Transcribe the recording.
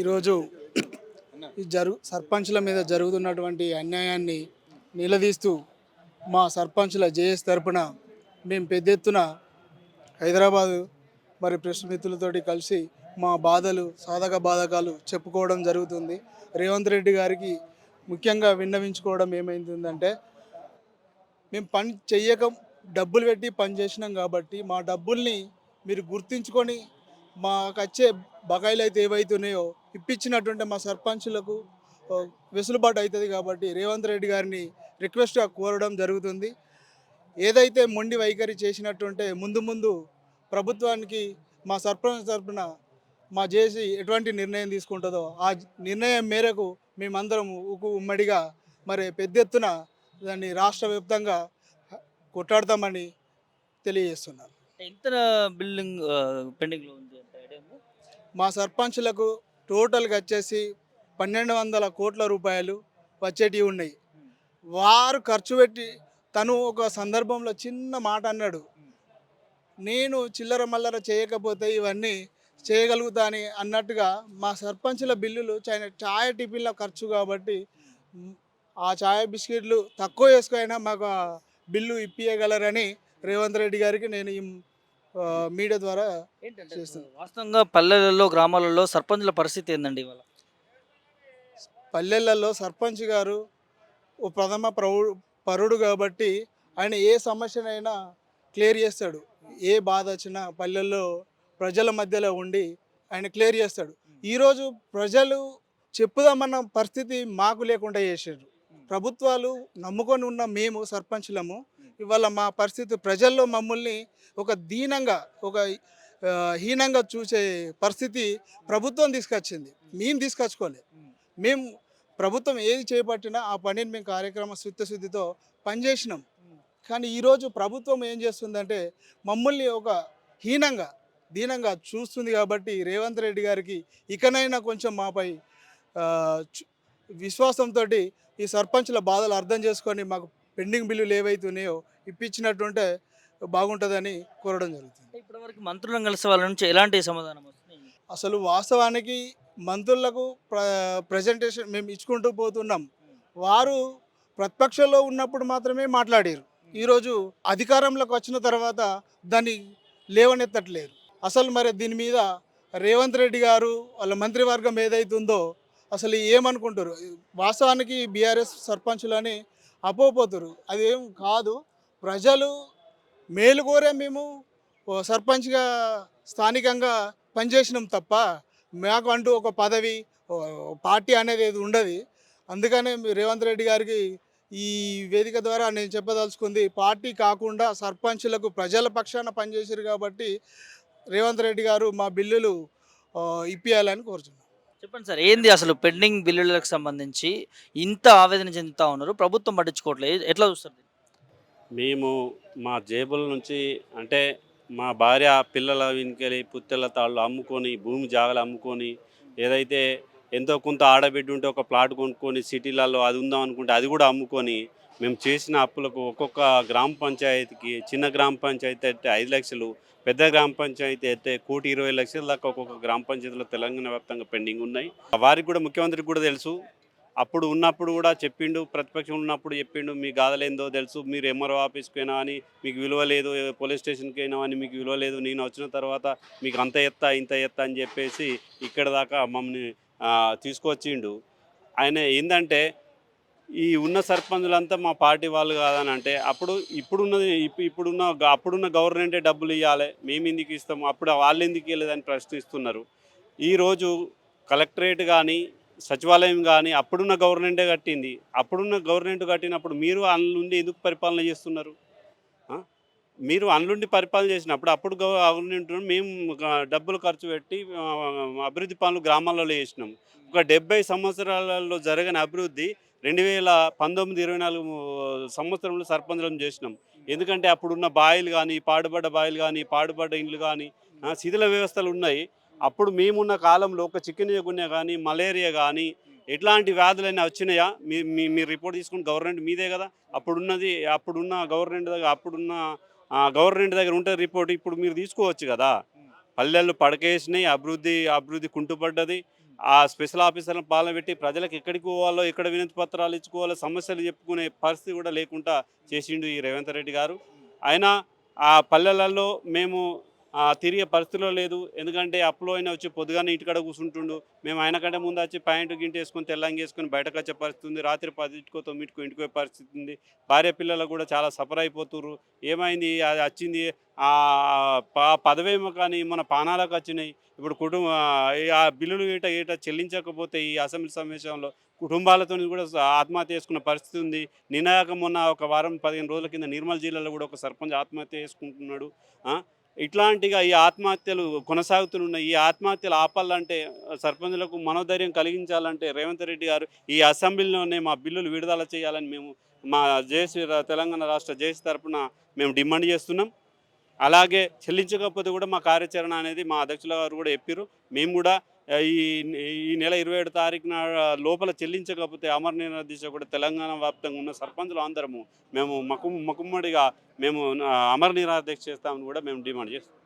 ఈరోజు ఈ జరుగు సర్పంచ్ల మీద జరుగుతున్నటువంటి అన్యాయాన్ని నిలదీస్తూ మా సర్పంచ్ల జేఎస్ తరపున మేము పెద్ద ఎత్తున హైదరాబాదు మరి ప్రెస్ మిత్రులతోటి కలిసి మా బాధలు సాధక బాధకాలు చెప్పుకోవడం జరుగుతుంది. రేవంత్ రెడ్డి గారికి ముఖ్యంగా విన్నవించుకోవడం ఏమైందంటే మేము పని చెయ్యక డబ్బులు పెట్టి పని చేసినాం కాబట్టి మా డబ్బుల్ని మీరు గుర్తించుకొని మాకు వచ్చే బకాయిలు అయితే ఏవైతున్నాయో ఇప్పించినటువంటి మా సర్పంచులకు వెసులుబాటు అవుతుంది కాబట్టి రేవంత్ రెడ్డి గారిని రిక్వెస్ట్గా కోరడం జరుగుతుంది ఏదైతే మొండి వైఖరి చేసినట్టుంటే ముందు ముందు ప్రభుత్వానికి మా సర్పంచ్ తరపున మా జేసీ ఎటువంటి నిర్ణయం తీసుకుంటుందో ఆ నిర్ణయం మేరకు మేమందరం ఉకు ఉమ్మడిగా మరి పెద్ద ఎత్తున దాన్ని రాష్ట్ర వ్యాప్తంగా కొట్లాడతామని తెలియజేస్తున్నాను ఎంత బిల్డింగ్ పెండింగ్లో ఉందా? మా సర్పంచ్లకు టోటల్గా వచ్చేసి పన్నెండు వందల కోట్ల రూపాయలు వచ్చేటివి ఉన్నాయి. వారు ఖర్చు పెట్టి తను ఒక సందర్భంలో చిన్న మాట అన్నాడు. నేను చిల్లర మల్లర చేయకపోతే ఇవన్నీ చేయగలుగుతా అని అన్నట్టుగా మా సర్పంచుల బిల్లులు చాయ్ టిఫిన్ల ఖర్చు కాబట్టి ఆ ఛాయ్ బిస్కెట్లు తక్కువ వేసుకైనా మాకు బిల్లు ఇప్పియగలరని రేవంత్ రెడ్డి గారికి నేను ఈ మీడియా ద్వారా. వాస్తవంగా పల్లెలలో గ్రామాలలో సర్పంచుల పరిస్థితి ఏందండి ఇవాళ? పల్లెలలో సర్పంచ్ గారు ఓ ప్రథమ ప్రౌ- పరుడు కాబట్టి ఆయన ఏ సమస్యనైనా క్లియర్ చేస్తాడు. ఏ బాధ వచ్చినా పల్లెల్లో ప్రజల మధ్యలో ఉండి ఆయన క్లియర్ చేస్తాడు. ఈరోజు ప్రజలు చెప్పుదామన్న పరిస్థితి మాకు లేకుండా చేసారు ప్రభుత్వాలు నమ్ముకొని ఉన్న మేము సర్పంచులము. ఇవాళ మా పరిస్థితి ప్రజల్లో మమ్మల్ని ఒక దీనంగా ఒక హీనంగా చూసే పరిస్థితి ప్రభుత్వం తీసుకొచ్చింది. మేము తీసుకొచ్చుకోలేదు. మేము ప్రభుత్వం ఏది చేపట్టినా ఆ పనిని మేము కార్యక్రమ శుద్ధశుద్ధితో పనిచేసినాం. కానీ ఈరోజు ప్రభుత్వం ఏం చేస్తుందంటే మమ్మల్ని ఒక హీనంగా దీనంగా చూస్తుంది కాబట్టి రేవంత్ రెడ్డి గారికి ఇకనైనా కొంచెం మాపై విశ్వాసంతో ఈ సర్పంచ్ల బాధలు అర్థం చేసుకొని మాకు పెండింగ్ బిల్లులు ఏవైతున్నాయో ఇప్పించినట్టుంటే బాగుంటుందని కోరడం జరుగుతుంది. ఇప్పటివరకు మంత్రులను కలిసే వాళ్ళ నుంచి ఎలాంటి సమాధానం వస్తుంది? అసలు వాస్తవానికి మంత్రులకు ప్ర ప్రజెంటేషన్ మేము ఇచ్చుకుంటూ పోతున్నాం. వారు ప్రతిపక్షంలో ఉన్నప్పుడు మాత్రమే మాట్లాడారు. ఈరోజు అధికారంలోకి వచ్చిన తర్వాత దాన్ని లేవనెత్తట్లేరు అసలు మరి దీని మీద రేవంత్ రెడ్డి గారు వాళ్ళ మంత్రివర్గం ఏదైతుందో అసలు ఏమనుకుంటారు? వాస్తవానికి బీఆర్ఎస్ సర్పంచులని అపోపోతురు అదేం కాదు. ప్రజలు మేలు కోరే మేము సర్పంచ్గా స్థానికంగా పనిచేసినాం తప్ప మాకు అంటూ ఒక పదవి పార్టీ అనేది ఏది ఉండదు. అందుకనే రేవంత్ రెడ్డి గారికి ఈ వేదిక ద్వారా నేను చెప్పదలుచుకుంది పార్టీ కాకుండా సర్పంచులకు ప్రజల పక్షాన పనిచేశారు కాబట్టి రేవంత్ రెడ్డి గారు మా బిల్లులు ఆ, ఇప్పియాలని కోరుతున్నాను చెప్పండి సార్ ఏంది అసలు పెండింగ్ బిల్లులకు సంబంధించి ఇంత ఆవేదన చెందుతా ఉన్నారు? ప్రభుత్వం పట్టించుకోవట్లేదు ఎట్లా చూస్తారు మేము మా జేబుల నుంచి అంటే మా భార్య పిల్లల వెనుకలి పుత్తెల తాళ్ళు అమ్ముకొని భూమి జాగలు అమ్ముకొని ఏదైతే ఎంతో కొంత ఆడబిడ్డ ఉంటే ఒక ప్లాట్ కొనుక్కొని సిటీలలో అది ఉందాం అనుకుంటే అది కూడా అమ్ముకొని మేము చేసిన అప్పులకు ఒక్కొక్క గ్రామ పంచాయతీకి చిన్న గ్రామ పంచాయతీ అయితే ఐదు లక్షలు పెద్ద గ్రామ పంచాయతీ అయితే కోటి ఇరవై లక్షల దాకా ఒక్కొక్క గ్రామ పంచాయతీలో తెలంగాణ వ్యాప్తంగా పెండింగ్ ఉన్నాయి. వారికి కూడా ముఖ్యమంత్రికి కూడా తెలుసు. అప్పుడు ఉన్నప్పుడు కూడా చెప్పిండు ప్రతిపక్షం ఉన్నప్పుడు చెప్పిండు మీ గాధలేందో తెలుసు మీరు ఎంఆర్ఓ ఆఫీస్కి అయినా అని మీకు విలువ లేదు పోలీస్ స్టేషన్కి అయినా అని మీకు విలువ లేదు నేను వచ్చిన తర్వాత మీకు అంత ఎత్తా ఇంత ఎత్తా అని చెప్పేసి ఇక్కడ దాకా మమ్మల్ని తీసుకొచ్చిండు. ఆయన ఏంటంటే ఈ ఉన్న సర్పంచులంతా మా పార్టీ వాళ్ళు కాదని అంటే అప్పుడు ఇప్పుడున్నది ఇప్పుడున్న అప్పుడున్న గవర్నమెంటే డబ్బులు ఇవ్వాలి మేము ఎందుకు ఇస్తాము అప్పుడు వాళ్ళు ఎందుకు ఇవ్వలేదని ప్రశ్నిస్తున్నారు. ఈరోజు కలెక్టరేట్ కానీ సచివాలయం కానీ అప్పుడున్న గవర్నమెంటే కట్టింది. అప్పుడున్న గవర్నమెంట్ కట్టినప్పుడు మీరు అందులోండి ఎందుకు పరిపాలన చేస్తున్నారు? మీరు అందులోండి పరిపాలన చేసినప్పుడు అప్పుడు గవర్నమెంట్ మేము డబ్బులు ఖర్చు పెట్టి అభివృద్ధి పనులు గ్రామాలలో చేసినాం. ఒక డెబ్బై సంవత్సరాలలో జరగని అభివృద్ధి రెండు వేల పంతొమ్మిది ఇరవై నాలుగు సంవత్సరంలో సర్పంచులను చేసినాం. ఎందుకంటే అప్పుడున్న బాయిలు కానీ పాడుబడ్డ బాయిలు కానీ పాడుబడ్డ ఇండ్లు కానీ శిథిల వ్యవస్థలు ఉన్నాయి. అప్పుడు మేమున్న కాలంలో ఒక చికెన్ గున్య కానీ మలేరియా కానీ ఎట్లాంటి వ్యాధులైనా వచ్చినాయా? మీ మీ మీరు రిపోర్ట్ తీసుకుని గవర్నమెంట్ మీదే కదా? అప్పుడున్నది అప్పుడున్న గవర్నమెంట్ దగ్గర అప్పుడున్న గవర్నమెంట్ దగ్గర ఉంటే రిపోర్ట్ ఇప్పుడు మీరు తీసుకోవచ్చు కదా? పల్లెలు పడకేసినాయి అభివృద్ధి అభివృద్ధి కుంటుపడ్డది. ఆ స్పెషల్ ఆఫీసర్లను పాలన పెట్టి ప్రజలకు ఎక్కడికి పోవాలో ఎక్కడ వినతి పత్రాలు ఇచ్చుకోవాలో సమస్యలు చెప్పుకునే పరిస్థితి కూడా లేకుండా చేసిండు ఈ రేవంత్ రెడ్డి గారు. అయినా ఆ పల్లెలలో మేము తిరిగే పరిస్థితిలో లేదు. ఎందుకంటే అప్పులో అయినా వచ్చి పొద్దుగానే ఇంటికాడ కూర్చుంటుండు. మేము ఆయన కంటే ముందు వచ్చి ప్యాంటు గింట వేసుకొని తెల్లంగి వేసుకొని బయటకు వచ్చే పరిస్థితి ఉంది. రాత్రి పదింటికో తొమ్మిదికో ఇంటికి పోయే పరిస్థితి ఉంది. భార్య పిల్లలు కూడా చాలా సఫర్ అయిపోతుర్రు. ఏమైంది? అది వచ్చింది. ఆ పదవేమో కానీ మన పానాలకు వచ్చినాయి. ఇప్పుడు కుటుంబ ఆ బిల్లులు గీట గీట చెల్లించకపోతే ఈ అసెంబ్లీ సమావేశంలో కుటుంబాలతో కూడా ఆత్మహత్య చేసుకున్న పరిస్థితి ఉంది. నినాయకం మొన్న ఒక వారం పదిహేను రోజుల కింద నిర్మల్ జిల్లాలో కూడా ఒక సర్పంచ్ ఆత్మహత్య చేసుకుంటున్నాడు. ఇట్లాంటిగా ఈ ఆత్మహత్యలు కొనసాగుతున్నాయి ఈ ఆత్మహత్యలు ఆపాలంటే సర్పంచులకు మనోధైర్యం కలిగించాలంటే రేవంత్ రెడ్డి గారు ఈ అసెంబ్లీలోనే మా బిల్లులు విడుదల చేయాలని మేము మా జేసీ తెలంగాణ రాష్ట్ర జేసీ తరఫున మేము డిమాండ్ చేస్తున్నాం. అలాగే చెల్లించకపోతే కూడా మా కార్యాచరణ అనేది మా అధ్యక్షుల గారు కూడా చెప్పారు మేము కూడా ఈ ఈ నెల ఇరవై ఏడు తారీఖున లోపల చెల్లించకపోతే అమర దిశ కూడా తెలంగాణ వ్యాప్తంగా ఉన్న సర్పంచులు అందరము మేము మకు మకుమ్మడిగా మేము ఆ, అమర చేస్తామని కూడా మేము డిమాండ్ చేస్తాం